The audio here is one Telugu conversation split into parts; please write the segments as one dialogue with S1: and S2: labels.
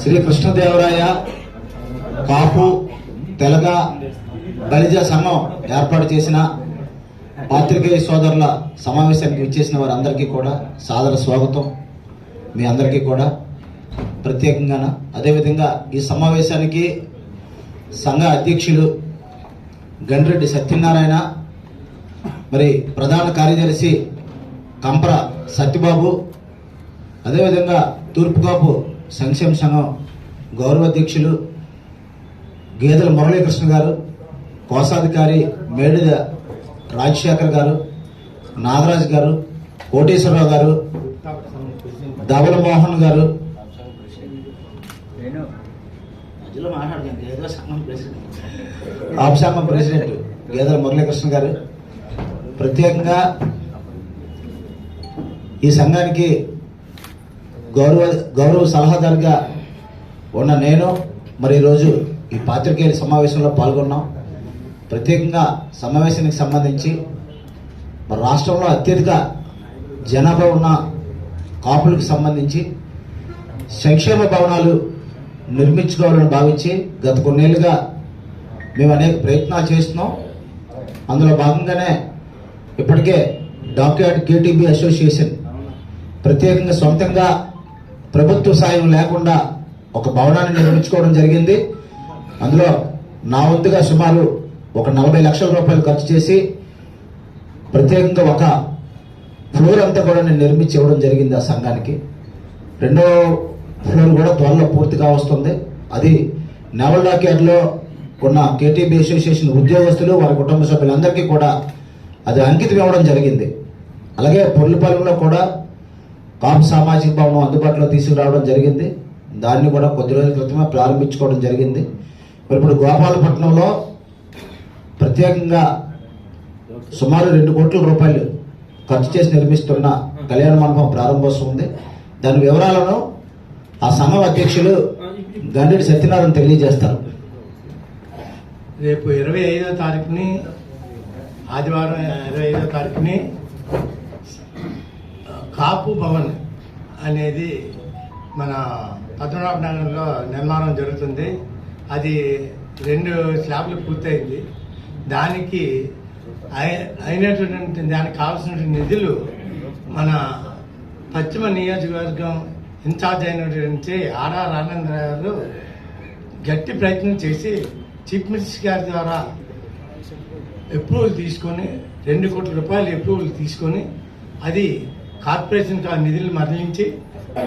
S1: శ్రీ కృష్ణదేవరాయ కాపు తెలగ బలిజ సంఘం ఏర్పాటు చేసిన పాత్రికేయ సోదరుల సమావేశానికి విచ్చేసిన వారందరికీ కూడా సాదర స్వాగతం. మీ అందరికీ కూడా ప్రత్యేకంగా అదేవిధంగా ఈ సమావేశానికి సంఘ అధ్యక్షులు గండ్రెడ్డి సత్యనారాయణ మరి ప్రధాన కార్యదర్శి కంప్ర సత్యబాబు అదేవిధంగా తూర్పుకాపు సంక్షేమ సంఘం గౌరవ అధ్యక్షులు గేదెల మురళీకృష్ణ గారు కోశాధికారి మేడిద రాజశేఖర్ గారు నాగరాజు గారు కోటేశ్వరరావు గారు ధవల మోహన్ గారు. ఆప్ సంఘం ప్రెసిడెంట్ గేదెల మురళీకృష్ణ గారు. ప్రత్యేకంగా ఈ సంఘానికి గౌరవ గౌరవ సలహాదారుగా ఉన్న నేను మరి ఈరోజు ఈ పాత్రికేయుల సమావేశంలో పాల్గొన్నాం. ప్రత్యేకంగా సమావేశానికి సంబంధించి మరి రాష్ట్రంలో అత్యధిక జనాభా ఉన్న కాపులకు సంబంధించి సంక్షేమ భవనాలు నిర్మించుకోవాలని భావించి గత కొన్నేళ్ళుగా మేము అనేక ప్రయత్నాలు చేస్తున్నాం. అందులో భాగంగానే ఇప్పటికే డాక్యార్డ్ కేటీబీ అసోసియేషన్ ప్రత్యేకంగా సొంతంగా ప్రభుత్వ సాయం లేకుండా ఒక భవనాన్ని నిర్మించుకోవడం జరిగింది. అందులో నా వంతుగా సుమారు ఒక నలభై లక్షల రూపాయలు ఖర్చు చేసి ప్రత్యేకంగా ఒక ఫ్లోర్ అంతా కూడా నేను నిర్మించి ఇవ్వడం జరిగింది ఆ సంఘానికి. రెండో ఫ్లోర్ కూడా త్వరలో పూర్తిగా వస్తుంది. అది నెవల్ డాక్యార్డ్లో ఉన్న కేటీబీ అసోసియేషన్ ఉద్యోగస్తులు వారి కుటుంబ సభ్యులందరికీ కూడా అది అంకితం ఇవ్వడం జరిగింది. అలాగే పొర్లుపాలెంలో కూడా కాపు సామాజిక భవనం అందుబాటులో తీసుకురావడం జరిగింది. దాన్ని కూడా కొద్ది రోజుల క్రితమే ప్రారంభించుకోవడం జరిగింది. మరి ఇప్పుడు గోపాలపట్నంలో ప్రత్యేకంగా సుమారు రెండు కోట్ల రూపాయలు ఖర్చు చేసి నిర్మిస్తున్న కళ్యాణ మండపం ప్రారంభోత్సవం ఉంది దాని వివరాలను ఆ సంఘం అధ్యక్షులు గండెడి సత్యనారాయణ తెలియజేస్తారు.
S2: రేపు ఇరవై ఐదో తారీఖుని ఆదివారం ఇరవై ఐదో తారీఖుని కాపు భవన్ అనేది మన పద్మనాభ నగర్లో నిర్మాణం జరుగుతుంది. అది రెండు స్లాబ్లు పూర్తయింది. దానికి అయినటువంటి దానికి కావాల్సినటువంటి నిధులు మన పశ్చిమ నియోజకవర్గం ఇన్ఛార్జ్ అయినటువంటి ఆర్ఆర్ ఆనందరావు గారు గట్టి ప్రయత్నం చేసి చీఫ్ మినిస్టర్ గారి ద్వారా అప్రూవల్ తీసుకొని రెండు కోట్ల రూపాయలు అప్రూవల్ తీసుకొని అది కార్పొరేషన్ కా నిధులు మరలించి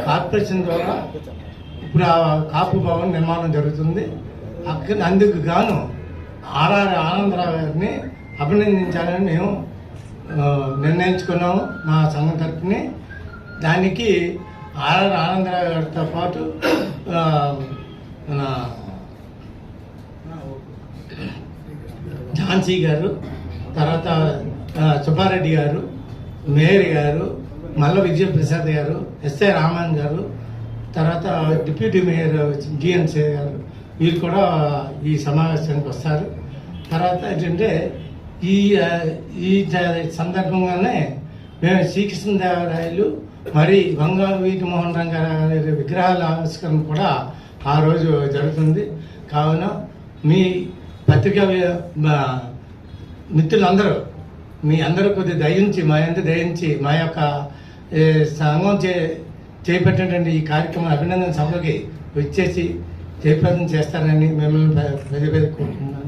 S2: కార్పొరేషన్ ద్వారా ఇప్పుడు ఆ కాపు భవన్ నిర్మాణం జరుగుతుంది. అక్కడ అందుకు గాను ఆర్ఆర్ ఆనందరావు గారిని అభినందించాలని మేము నిర్ణయించుకున్నాము మా సంఘం తరఫుని. దానికి ఆర్ఆర్ ఆనందరావు గారితో పాటు ఝాన్సీ గారు తర్వాత సుబ్బారెడ్డి గారు మేయర్ గారు మల్ల విజయప్రసాద్ గారు ఎస్ఐ రామన్ గారు తర్వాత డిప్యూటీ మేయర్ జిఎన్సీ గారు వీళ్ళు కూడా ఈ సమావేశానికి వస్తారు. తర్వాత ఏంటంటే ఈ ఈ సందర్భంగానే మేము శ్రీకృష్ణదేవరాయలు మరి వంగ వీటి మోహన్ రంగారావు విగ్రహాల ఆవిష్కరణ కూడా ఆ రోజు జరుగుతుంది. కావున మీ పత్రికా మిత్రులందరూ మీ అందరూ కొద్ది దయించి మా ఎంత దయించి మా యొక్క సంఘం చే చేపట్టినటువంటి ఈ కార్యక్రమం అభినందన సభకి వచ్చేసి జయప్రదం చేస్తారని మిమ్మల్ని పదే పదే కోరుకుంటున్నాను.